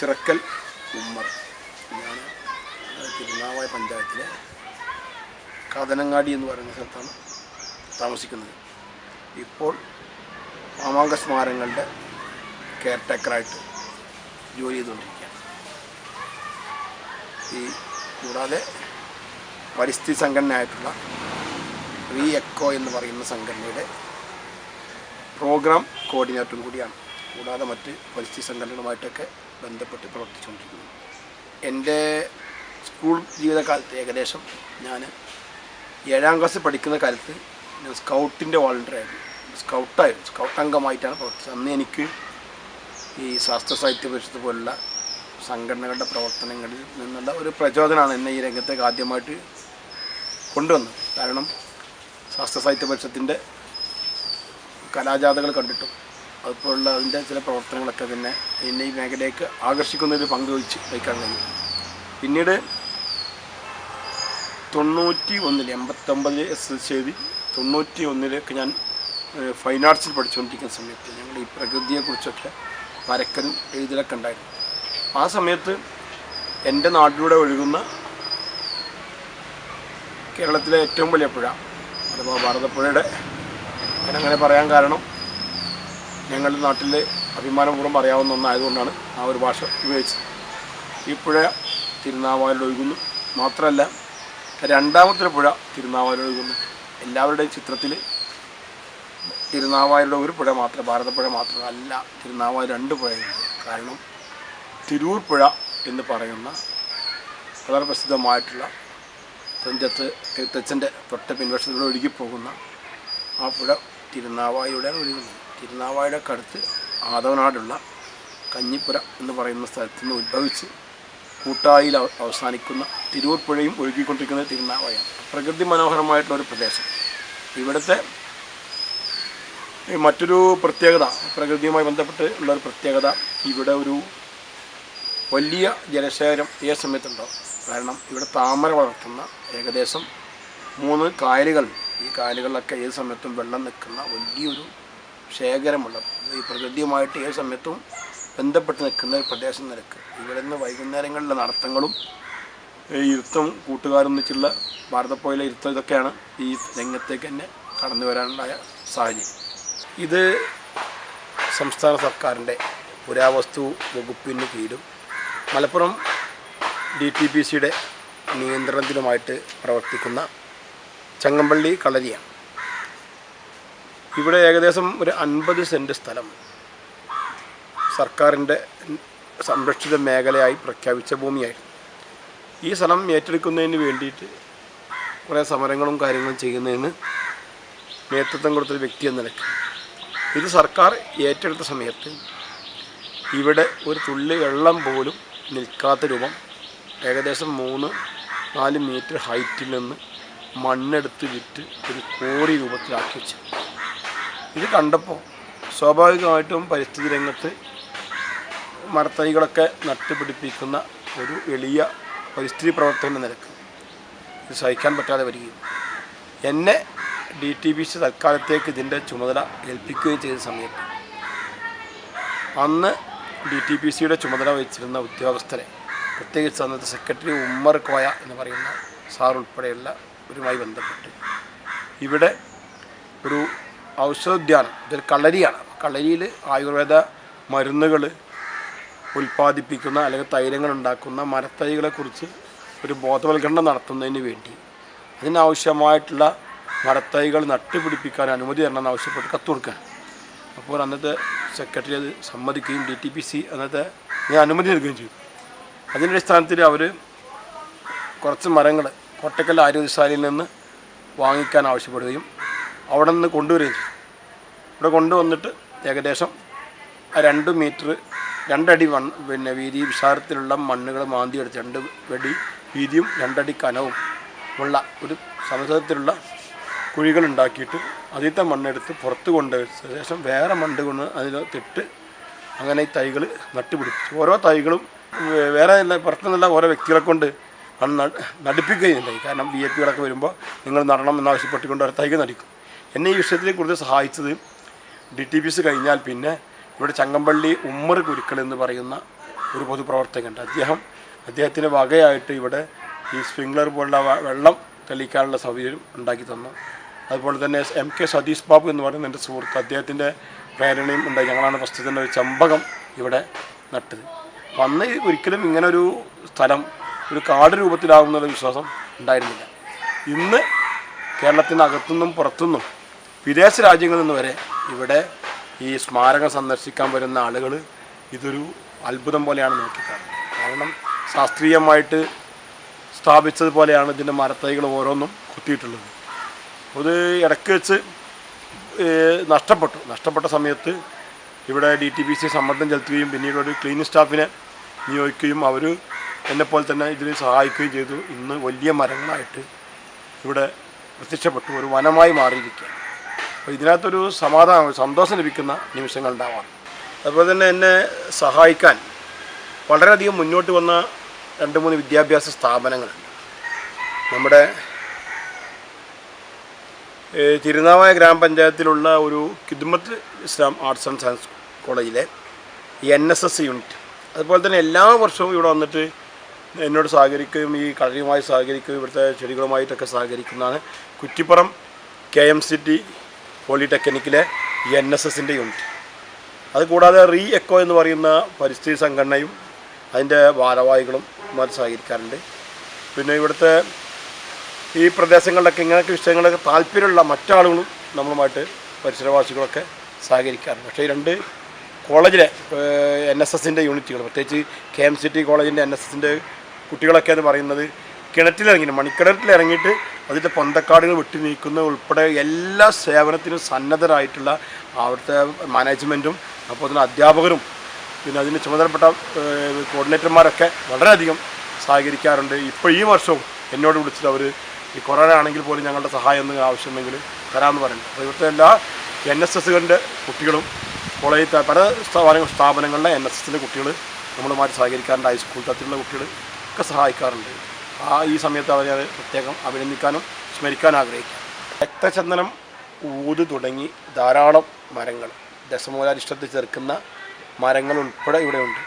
ചിറക്കൽ ഉമ്മർ. ഇതാണ് തിരുനാവായ പഞ്ചായത്തിലെ കഥനങ്ങാടി എന്ന് പറയുന്ന സ്ഥലത്താണ് താമസിക്കുന്നത്. ഇപ്പോൾ മാമാങ്ക സ്മാരങ്ങളുടെ കെയർ ടേക്കറായിട്ട് ജോലി ചെയ്തുകൊണ്ടിരിക്കുകയാണ്. ഈ കൂടാതെ പരിസ്ഥിതി സംഘടനയായിട്ടുള്ള റീ എക്കോ എന്ന് പറയുന്ന സംഘടനയുടെ പ്രോഗ്രാം കോർഡിനേറ്ററും കൂടിയാണ്. കൂടാതെ മറ്റ് പരിസ്ഥിതി സംഘടനകളുമായിട്ടൊക്കെ ബന്ധപ്പെട്ട് പ്രവർത്തിച്ചുകൊണ്ടിരിക്കുന്നു. എന്റെ സ്കൂൾ ജീവിതകാലത്ത് ഏകദേശം ഞാൻ ഏഴാം ക്ലാസ് പഠിക്കുന്ന കാലത്ത് ഞാൻ സ്കൗട്ടിന്റെ വോളണ്ടിയറായിരുന്നു സ്കൗട്ടായിരുന്നു. സ്കൗട്ട് അംഗമായിട്ടാണ് പ്രവർത്തിച്ചത്. അന്ന് എനിക്ക് ഈ ശാസ്ത്ര സാഹിത്യ പരിഷത്ത് പോലുള്ള സംഘടനകളുടെ പ്രവർത്തനങ്ങളിൽ നിന്നുള്ള ഒരു പ്രചോദനമാണ് എന്നെ ഈ രംഗത്തേക്ക് ആദ്യമായിട്ട് കൊണ്ടുവന്നത്. കാരണം ശാസ്ത്ര സാഹിത്യ പരിഷത്തിന്റെ കലാജാഥകൾ കണ്ടിട്ടും അതുപോലുള്ള അതിന്റെ ചില പ്രവർത്തനങ്ങളൊക്കെ തന്നെ എന്നെ ഈ മേഖലയ്ക്ക് ആകർഷിക്കുന്നതിൽ പങ്കുവഹിച്ച് വഹിക്കാൻ കഴിയും. പിന്നീട് തൊണ്ണൂറ്റി ഒന്നിൽ എൺപത്തൊമ്പതിൽ എസ് എസ് എഴുതി തൊണ്ണൂറ്റി ഒന്നിലൊക്കെ ഞാൻ ഫൈൻ ആർട്സിൽ പഠിച്ചുകൊണ്ടിരിക്കുന്ന സമയത്ത് ഞങ്ങൾ ഈ പ്രകൃതിയെക്കുറിച്ചൊക്കെ വരക്കലും എഴുതലൊക്കെ ഉണ്ടായിരുന്നു. ആ സമയത്ത് എന്റെ നാട്ടിലൂടെ ഒഴുകുന്ന കേരളത്തിലെ ഏറ്റവും വലിയ പുഴ അഥവാ ഭാരതപ്പുഴയുടെ ഞാനങ്ങനെ പറയാൻ കാരണം ഞങ്ങളുടെ നാട്ടിൽ അഭിമാനപൂർവം പറയാവുന്ന ഒന്നായതുകൊണ്ടാണ് ആ ഒരു ഭാഷ ഉപയോഗിച്ചത്. ഈ പുഴ ഒഴുകുന്നു. മാത്രമല്ല രണ്ടാമത്തെ പുഴ തിരുനാവായിൽ ഒഴുകുന്നു. എല്ലാവരുടെയും ചിത്രത്തിൽ തിരുനാവായിലുള്ള ഒരു പുഴ മാത്രം ഭാരതപ്പുഴ മാത്രമല്ല തിരുനാവായ രണ്ട് പുഴയുണ്ട്. കാരണം തിരൂർ പുഴ എന്ന് പറയുന്ന വളരെ പ്രസിദ്ധമായിട്ടുള്ള തുഞ്ചത്ത് എഴുത്തച്ഛന്റെ തൊട്ട പിൻവശത്തിലൂടെ ഒഴുകിപ്പോകുന്ന ആ പുഴ തിരുനാവായിലൂടെയാണ് ഒഴുകുന്നത്. തിരുനാവായുടെ കടുത്ത് ആദവനാടുള്ള കഞ്ഞിപ്പുര എന്ന് പറയുന്ന സ്ഥലത്ത് നിന്ന് ഉത്ഭവിച്ച് കൂട്ടായിൽ അവസാനിക്കുന്ന തിരൂർ പുഴയും ഒഴുകിക്കൊണ്ടിരിക്കുന്നത് തിരുനാവായാണ് പ്രകൃതി മനോഹരമായിട്ടുള്ള ഒരു പ്രദേശം. ഇവിടുത്തെ മറ്റൊരു പ്രത്യേകത പ്രകൃതിയുമായി ബന്ധപ്പെട്ട് ഉള്ള ഒരു പ്രത്യേകത ഇവിടെ ഒരു വലിയ ജലശേഖരം ഏത് സമയത്തുണ്ടാവും കാരണം ഇവിടെ താമര വളർത്തുന്ന ഏകദേശം മൂന്ന് കായലുകൾ. ഈ കായലുകളിലൊക്കെ ഏത് സമയത്തും വെള്ളം നിൽക്കുന്ന വലിയൊരു ശേഖരമുള്ള ഈ പ്രകൃതിയുമായിട്ട് ഏത് സമയത്തും ബന്ധപ്പെട്ട് നിൽക്കുന്ന ഒരു പ്രദേശം നിരക്ക് ഇവിടെ നിന്ന് വൈകുന്നേരങ്ങളിലെ നടത്തങ്ങളും ഇരുത്തം കൂട്ടുകാരൊന്നിച്ചുള്ള ഭാരതപ്പോയിലെ ഇരുത്തം ഇതൊക്കെയാണ് ഈ രംഗത്തേക്ക് തന്നെ കടന്നു വരാനുണ്ടായ സാഹചര്യം. ഇത് സംസ്ഥാന സർക്കാരിന്റെ പുരാവസ്തു വകുപ്പിന് കീഴിലും മലപ്പുറം ഡി ടി പി സിയുടെ നിയന്ത്രണത്തിലുമായിട്ട് പ്രവർത്തിക്കുന്ന ചങ്ങമ്പള്ളി കളരിയാണ്. ഇവിടെ ഏകദേശം ഒരു അൻപത് സെന്റ് സ്ഥലം സർക്കാരിന്റെ സംരക്ഷിത മേഖലയായി പ്രഖ്യാപിച്ച ഭൂമിയായിരുന്നു. ഈ സ്ഥലം ഏറ്റെടുക്കുന്നതിന് വേണ്ടിയിട്ട് കുറേ സമരങ്ങളും കാര്യങ്ങളും ചെയ്യുന്നതിന് നേതൃത്വം കൊടുത്തൊരു വ്യക്തി എന്ന നിലയ്ക്ക്. ഇത് സർക്കാർ ഏറ്റെടുത്ത സമയത്ത് ഇവിടെ ഒരു തുള്ളി വെള്ളം പോലും നിൽക്കാത്ത രൂപം ഏകദേശം മൂന്ന് നാല് മീറ്റർ ഹൈറ്റിൽ നിന്ന് മണ്ണെടുത്ത് വിറ്റ് ഒരു കോറി രൂപത്തിലാക്കി വെച്ചു ഇത് കണ്ടപ്പോൾ സ്വാഭാവികമായിട്ടും പരിസ്ഥിതി രംഗത്ത് മരത്തൈകളൊക്കെ നട്ടുപിടിപ്പിക്കുന്ന ഒരു എളിയ പരിസ്ഥിതി പ്രവർത്തന നിരക്ക്. ഇത് സഹിക്കാൻ പറ്റാതെ വരികയും. എന്നെ ഡി ടി ബി സി തൽക്കാലത്തേക്ക് ഇതിന്റെ ചുമതല ഏൽപ്പിക്കുകയും ചെയ്ത സമയത്ത് അന്ന് ഡി ടി പി സിയുടെ ചുമതല വഹിച്ചിരുന്ന ഉദ്യോഗസ്ഥരെ പ്രത്യേകിച്ച് അന്നത്തെ സെക്രട്ടറി ഉമ്മർ കോയ എന്ന് പറയുന്ന സാർ ഉൾപ്പെടെയുള്ള ഒരുമായി ബന്ധപ്പെട്ട് ഇവിടെ ഒരു ഔഷധോദ്യാനം. ഇതൊരു കളരിയാണ്. കളരിയിൽ ആയുർവേദ മരുന്നുകൾ ഉൽപ്പാദിപ്പിക്കുന്ന അല്ലെങ്കിൽ തൈലങ്ങൾ ഉണ്ടാക്കുന്ന മരത്തൈകളെക്കുറിച്ച് ഒരു ബോധവൽക്കരണം നടത്തുന്നതിന് വേണ്ടി അതിനാവശ്യമായിട്ടുള്ള മരത്തൈകൾ നട്ടുപിടിപ്പിക്കാൻ അനുമതി തരണം എന്നാവശ്യപ്പെട്ട് കത്ത് കൊടുക്കാൻ. അപ്പോൾ അന്നത്തെ സെക്രട്ടറി അത് സമ്മതിക്കുകയും ഡി ടി പി സി അന്നത്തെ അനുമതി നൽകുകയും ചെയ്തു. അതിന്റെ അടിസ്ഥാനത്തിൽ അവർ കുറച്ച് മരങ്ങൾ കോട്ടക്കൽ ആരോഗ്യശാലയിൽ നിന്ന് വാങ്ങിക്കാൻ ആവശ്യപ്പെടുകയും അവിടെ നിന്ന് കൊണ്ടുവരികയും ചെയ്തു. ഇവിടെ കൊണ്ടുവന്നിട്ട് ഏകദേശം രണ്ട് മീറ്റർ രണ്ടടി മൺ പിന്നെ വീതി വിശാലത്തിലുള്ള മണ്ണുകൾ മാന്തി എടുത്ത് രണ്ട് വെടി വീതിയും രണ്ടടി കനവും ഉള്ള ഒരു സമതലത്തിലുള്ള കുഴികൾ ഉണ്ടാക്കിയിട്ട് ആദ്യത്തെ മണ്ണെടുത്ത് പുറത്ത് കൊണ്ട് ശേഷം വേറെ മണ്ണ് കൊണ്ട് അതിനകത്തിട്ട് അങ്ങനെ ഈ തൈകൾ നട്ടുപിടിപ്പിച്ചു. ഓരോ തൈകളും വേറെ പുറത്തുനിന്നുള്ള ഓരോ വ്യക്തികളെ കൊണ്ട് നടിപ്പിക്കുകയുണ്ടായി. കാരണം ബി എ പികളൊക്കെ വരുമ്പോൾ നിങ്ങൾ നടണം എന്നാവശ്യപ്പെട്ടുകൊണ്ട് ഒരു തൈകൾ നടിക്കും. എന്നെ ഈ വിഷയത്തിനെ കുറിച്ച് സഹായിച്ചത് ഡി ടി പി കഴിഞ്ഞാൽ പിന്നെ ഇവിടെ ചങ്ങമ്പള്ളി ഉമ്മർ കുരുക്കൾ എന്ന് പറയുന്ന ഒരു പൊതുപ്രവർത്തകനുണ്ട്. അദ്ദേഹം അദ്ദേഹത്തിന്റെ വകയായിട്ട് ഇവിടെ ഈ സ്പ്രിംഗ്ലർ പോലുള്ള വെള്ളം തെളിക്കാനുള്ള സൗകര്യം ഉണ്ടാക്കി തന്നു. അതുപോലെ തന്നെ എം കെ സതീഷ് ബാബു എന്ന് പറയുന്ന എന്റെ സുഹൃത്ത് അദ്ദേഹത്തിന്റെ പ്രേരണയും ഉണ്ടായി. ഞങ്ങളാണ് ഫസ്റ്റ് തന്നെ ഒരു ചമ്പകം ഇവിടെ നട്ടത്. അപ്പം അന്ന് ഒരിക്കലും ഇങ്ങനൊരു സ്ഥലം ഒരു കാട് രൂപത്തിലാകുന്നുള്ള വിശ്വാസം ഉണ്ടായിരുന്നില്ല. ഇന്ന് കേരളത്തിനകത്തുനിന്നും പുറത്തുനിന്നും വിദേശ രാജ്യങ്ങളിൽ നിന്ന് വരെ ഇവിടെ ഈ സ്മാരകം സന്ദർശിക്കാൻ വരുന്ന ആളുകൾ ഇതൊരു അത്ഭുതം പോലെയാണ് നോക്കിക്കാണുന്നത്. കാരണം ശാസ്ത്രീയമായിട്ട് സ്ഥാപിച്ചതുപോലെയാണ് ഇതിന്റെ മരത്തൈകൾ ഓരോന്നും കുത്തിയിട്ടുള്ളത്. അത് ഇടയ്ക്ക് വെച്ച് നഷ്ടപ്പെട്ടു. നഷ്ടപ്പെട്ട സമയത്ത് ഇവിടെ ഡി ടി പി സി സമ്മർദ്ദം ചെലുത്തുകയും പിന്നീട് ഒരു ക്ലീനിങ് സ്റ്റാഫിനെ നിയോഗിക്കുകയും അവർ എന്നെപ്പോലെ തന്നെ ഇതിന് സഹായിക്കുകയും ചെയ്തു. ഇന്ന് വലിയ മരങ്ങളായിട്ട് ഇവിടെ പ്രത്യക്ഷപ്പെട്ടു. ഒരു വനമായി മാറിയിരിക്കുകയാണ്. അപ്പോൾ ഇതിനകത്തൊരു സമാധാനം സന്തോഷം ലഭിക്കുന്ന നിമിഷങ്ങൾ ഉണ്ടാവാം. അതുപോലെ തന്നെ എന്നെ സഹായിക്കാൻ വളരെയധികം മുന്നോട്ട് വന്ന രണ്ട് മൂന്ന് വിദ്യാഭ്യാസ സ്ഥാപനങ്ങളുണ്ട്. നമ്മുടെ തിരുനാവായ ഗ്രാമപഞ്ചായത്തിലുള്ള ഒരു Khidmath Islam arts and science കോളേജിലെ എൻ എസ് എസ് യൂണിറ്റ്. അതുപോലെ തന്നെ എല്ലാ വർഷവും ഇവിടെ വന്നിട്ട് എന്നോട് സഹകരിക്കുകയും ഈ കളരിയുമായി സഹകരിക്കുകയും ഇവിടുത്തെ ചെടികളുമായിട്ടൊക്കെ സഹകരിക്കുന്നതാണ് Kuttippuram K M C T പോളിടെക്നിക്കിലെ N S എസിന്റെ യൂണിറ്റ് അതുകൂടാതെ റീ എക്കോ എന്ന് പറയുന്ന പരിസ്ഥിതി സംഘടനയും അതിന്റെ ഭാരവാഹികളും ഇതുമായിട്ട് സഹകരിക്കാറുണ്ട്. പിന്നെ ഇവിടുത്തെ ഈ പ്രദേശങ്ങളിലൊക്കെ ഇങ്ങനെയൊക്കെ വിഷയങ്ങളൊക്കെ താല്പര്യമുള്ള മറ്റാളുകളും നമ്മളുമായിട്ട് പരിസരവാസികളൊക്കെ സഹകരിക്കാറുണ്ട്. പക്ഷേ രണ്ട് കോളേജിലെ എൻ എസ് എസിന്റെ യൂണിറ്റുകൾ പ്രത്യേകിച്ച് കെ എം സി ടി കോളേജിന്റെ എൻ എസ് എസിന്റെ കുട്ടികളൊക്കെ എന്ന് പറയുന്നത് കിണറ്റിലിറങ്ങി മണിക്കിണറ്റിൽ ഇറങ്ങിയിട്ട് അതിന്റെ പൊന്തക്കാടുകൾ വെട്ടി നീക്കുന്ന ഉൾപ്പെടെ എല്ലാ സേവനത്തിനും സന്നദ്ധരായിട്ടുള്ള അവിടുത്തെ മാനേജ്മെന്റും അപ്പോൾ തന്നെ അധ്യാപകരും പിന്നെ അതിന് ചുമതലപ്പെട്ട കോർഡിനേറ്റർമാരൊക്കെ വളരെയധികം സഹകരിക്കാറുണ്ട്. ഇപ്പോൾ ഈ വർഷവും എന്നോട് വിളിച്ചിട്ട് അവർ ഈ കൊറോണ ആണെങ്കിൽ പോലും ഞങ്ങളുടെ സഹായം എന്തെങ്കിലും ആവശ്യമുണ്ടെങ്കിൽ തരാമെന്ന് പറയുന്നു അപ്പോൾ ഇവിടുത്തെ എല്ലാ എൻ എസ് എസുകളുടെ കുട്ടികളും കോളേജ് പല സ്ഥാപന സ്ഥാപനങ്ങളിലെ എൻ എസ് എസിന്റെ കുട്ടികൾ നമ്മളുമായിട്ട് സഹകരിക്കാറുണ്ട്. ഹൈസ്കൂൾ തരത്തിലുള്ള കുട്ടികൾ ഒക്കെ സഹായിക്കാറുണ്ട്. ആ ഈ സമയത്ത് അവരെ അത് പ്രത്യേകം അഭിനന്ദിക്കാനും സ്മരിക്കാനും ആഗ്രഹിക്കാം. രക്തചന്ദനം ഊത് തുടങ്ങി ധാരാളം മരങ്ങൾ ദശമൂലാരിഷ്ടത്തിൽ ചേർക്കുന്ന മരങ്ങൾ ഉൾപ്പെടെ ഇവിടെയുണ്ട്.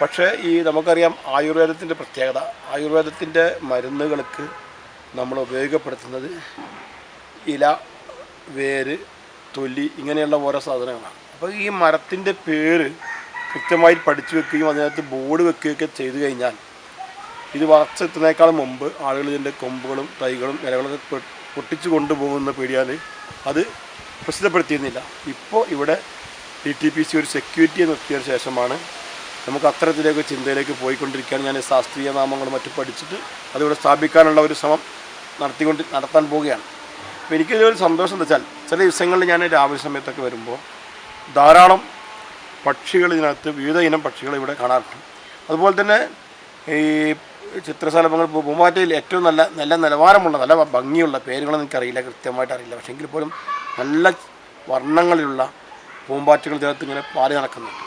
പക്ഷേ ഈ നമുക്കറിയാം ആയുർവേദത്തിന്റെ പ്രത്യേകത. ആയുർവേദത്തിന്റെ മരുന്നുകൾക്ക് നമ്മൾ ഉപയോഗപ്പെടുത്തുന്നത് ഇല വേര് തൊലി ഇങ്ങനെയുള്ള ഓരോ സാധനങ്ങളാണ്. അപ്പോൾ ഈ മരത്തിന്റെ പേര് കൃത്യമായി പഠിച്ചു വെക്കുകയും അതിനകത്ത് ബോർഡ് വെക്കുകയൊക്കെ ചെയ്തു കഴിഞ്ഞാൽ ഇത് വളർച്ചെത്തുന്നേക്കാൾ മുമ്പ് ആളുകൾ ഇതിന്റെ കൊമ്പുകളും തൈകളും ഇലകളൊക്കെ പൊട്ടിച്ചു കൊണ്ടുപോകുന്ന പേടിയാൽ അത് പ്രസിദ്ധപ്പെടുത്തിയിരുന്നില്ല. ഇപ്പോൾ ഇവിടെ ഡി ടി പി സി ഒരു സെക്യൂരിറ്റിയെ നിർത്തിയ ശേഷമാണ് നമുക്ക് അത്തരത്തിലേക്ക് ചിന്തയിലേക്ക് പോയിക്കൊണ്ടിരിക്കുകയാണ്. ഞാൻ ശാസ്ത്രീയ നാമങ്ങൾ മറ്റും പഠിച്ചിട്ട് അതിവിടെ സ്ഥാപിക്കാനുള്ള ഒരു ശ്രമം നടത്തിക്കൊണ്ട് നടത്താൻ പോവുകയാണ്. അപ്പോൾ എനിക്കിതൊരു സന്തോഷം എന്താ വെച്ചാൽ ചില ദിവസങ്ങളിൽ ഞാൻ രാവിലെ സമയത്തൊക്കെ വരുമ്പോൾ ധാരാളം പക്ഷികൾ ഇതിനകത്ത് വിവിധ ഇനം പക്ഷികൾ ഇവിടെ കാണാറുണ്ട്. അതുപോലെ തന്നെ ഈ ചിത്രശലഭങ്ങൾ പൂമ്പാറ്റയിൽ ഏറ്റവും നല്ല നല്ല നിലവാരമുള്ള നല്ല ഭംഗിയുള്ള പേരുകളൊന്നും എനിക്കറിയില്ല കൃത്യമായിട്ട് അറിയില്ല. പക്ഷേ എങ്കിൽ പോലും നല്ല വർണങ്ങളിലുള്ള പൂമ്പാറ്റകൾ ഇതിനകത്ത് ഇങ്ങനെ പാറി നടക്കുന്നുണ്ട്.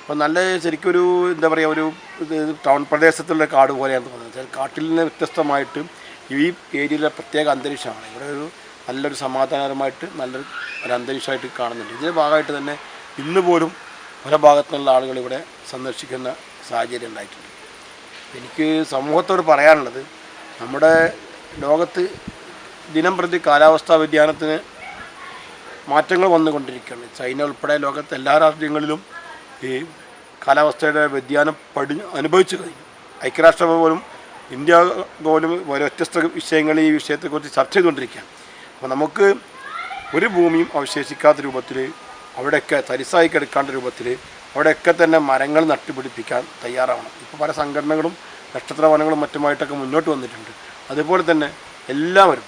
അപ്പോൾ നല്ല ശരിക്കും എന്താ പറയുക ഒരു ടൗൺ പ്രദേശത്തുള്ള കാട് പോലെയാണ് തോന്നുന്നത്. കാട്ടിൽ നിന്ന് വ്യത്യസ്തമായിട്ട് ഈ ഏരിയയിലെ പ്രത്യേക അന്തരീക്ഷമാണ്. ഇവിടെ ഒരു നല്ലൊരു സമാധാനപരമായിട്ട് നല്ലൊരു ഒരു അന്തരീക്ഷമായിട്ട് കാണുന്നുണ്ട്. ഇതിന്റെ ഭാഗമായിട്ട് തന്നെ ഇന്ന് പോലും പല ഭാഗത്തുനിന്നുള്ള ആളുകൾ ഇവിടെ സന്ദർശിക്കുന്ന സാഹചര്യം ഉണ്ടായിട്ടുണ്ട്. എനിക്ക് സമൂഹത്തോട് പറയാനുള്ളത് നമ്മുടെ ലോകത്ത് ദിനം പ്രതി കാലാവസ്ഥാ വ്യതിയാനത്തിന് മാറ്റങ്ങൾ വന്നുകൊണ്ടിരിക്കുകയാണ്. ചൈന ഉൾപ്പെടെ ലോകത്തെ എല്ലാ രാജ്യങ്ങളിലും ഈ കാലാവസ്ഥയുടെ വ്യതിയാനം പടി അനുഭവിച്ചു കഴിഞ്ഞു. ഐക്യരാഷ്ട്രസഭ പോലും ഇന്ത്യ പോലും വ്യത്യസ്ത വിഷയങ്ങൾ ഈ വിഷയത്തെക്കുറിച്ച് ചർച്ച ചെയ്തുകൊണ്ടിരിക്കുകയാണ്. അപ്പോൾ നമുക്ക് ഒരു ഭൂമിയും അവശേഷിക്കാത്ത രൂപത്തിൽ അവിടെയൊക്കെ തരിസായി കിടക്കാണ്ട രൂപത്തിൽ അവിടെയൊക്കെ തന്നെ മരങ്ങൾ നട്ടുപിടിപ്പിക്കാൻ തയ്യാറാവണം. ഇപ്പോൾ പല സംഘടനകളും നക്ഷത്ര വനങ്ങളും മറ്റുമായിട്ടൊക്കെ മുന്നോട്ട് വന്നിട്ടുണ്ട്. അതുപോലെ തന്നെ എല്ലാവരും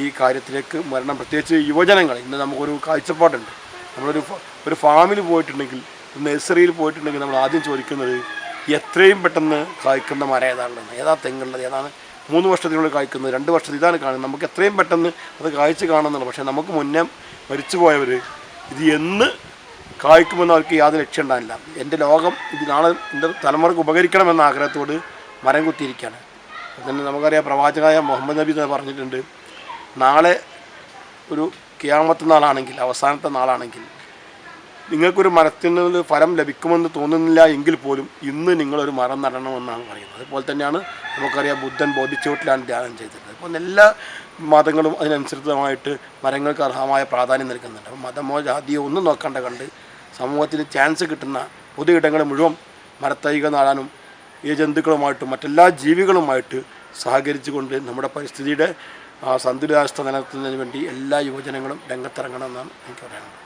ഈ കാര്യത്തിലേക്ക് മരണം പ്രത്യേകിച്ച് യുവജനങ്ങൾ ഇന്ന് നമുക്കൊരു കാഴ്ചപ്പാടുണ്ട്. നമ്മളൊരു ഒരു ഫാമിൽ പോയിട്ടുണ്ടെങ്കിൽ നഴ്സറിയിൽ പോയിട്ടുണ്ടെങ്കിൽ നമ്മൾ ആദ്യം ചോദിക്കുന്നത് എത്രയും പെട്ടെന്ന് കായ്ക്കുന്ന മരം ഏതാണുള്ളത് ഏതാ തെങ്ങുള്ളത്? ഏതാണ് മൂന്ന് വർഷത്തിനുള്ളിൽ കായ്ക്കുന്നത്? രണ്ട് വർഷത്തിൽ ഇതാണ് കാണുന്നത്. നമുക്ക് എത്രയും പെട്ടെന്ന് അത് കായ്ച്ച് കാണുന്നുള്ളൂ പക്ഷേ നമുക്ക് മുന്നേ മരിച്ചു പോയവർ ഇത് എന്ന് കായ്ക്കുമെന്ന് അവർക്ക് യാതൊരു ലക്ഷ്യം ഉണ്ടാവില്ല എന്റെ ലോകം ഇത് നാളെ എന്റെ തലമുറയ്ക്ക് ഉപകരിക്കണമെന്ന ആഗ്രഹത്തോട് മരം കുത്തിയിരിക്കുകയാണ്. അതിന് നമുക്കറിയാം പ്രവാചകനായ മുഹമ്മദ് നബി എന്ന് പറഞ്ഞിട്ടുണ്ട് നാളെ ഒരു കിയാമത്ത് നാളാണെങ്കിൽ അവസാനത്തെ നാളാണെങ്കിൽ നിങ്ങൾക്കൊരു മരത്തിൽ നിന്ന് ഫലം ലഭിക്കുമെന്ന് തോന്നുന്നില്ല എങ്കിൽ പോലും ഇന്ന് നിങ്ങളൊരു മരം നടണമെന്നാണ് പറയുന്നത്. അതുപോലെ തന്നെയാണ് നമുക്കറിയാം ബുദ്ധൻ ബോധിച്ചോട്ടിലാണ് ധ്യാനം ചെയ്തിട്ടുള്ളത് അപ്പോൾ എല്ലാ മതങ്ങളും അതിനനുസൃതമായിട്ട് മരങ്ങൾക്ക് അർഹമായ പ്രാധാന്യം നൽകുന്നുണ്ട്. അപ്പോൾ മതമോ ജാതിയോ ഒന്നും നോക്കേണ്ട കണ്ട് സമൂഹത്തിന് ചാൻസ് കിട്ടുന്ന പൊതു ഇടങ്ങൾ മുഴുവൻ മരത്തൈകൾ നാടാനും ഈ ജന്തുക്കളുമായിട്ടും മറ്റെല്ലാ ജീവികളുമായിട്ട് സഹകരിച്ചുകൊണ്ട് നമ്മുടെ പരിസ്ഥിതിയുടെ സന്തുലിതാവസ്ഥ നിലനിർത്തുന്നതിന് വേണ്ടി എല്ലാ യുവജനങ്ങളും രംഗത്തിറങ്ങണമെന്നാണ് എനിക്ക് പറയാനുള്ളത്.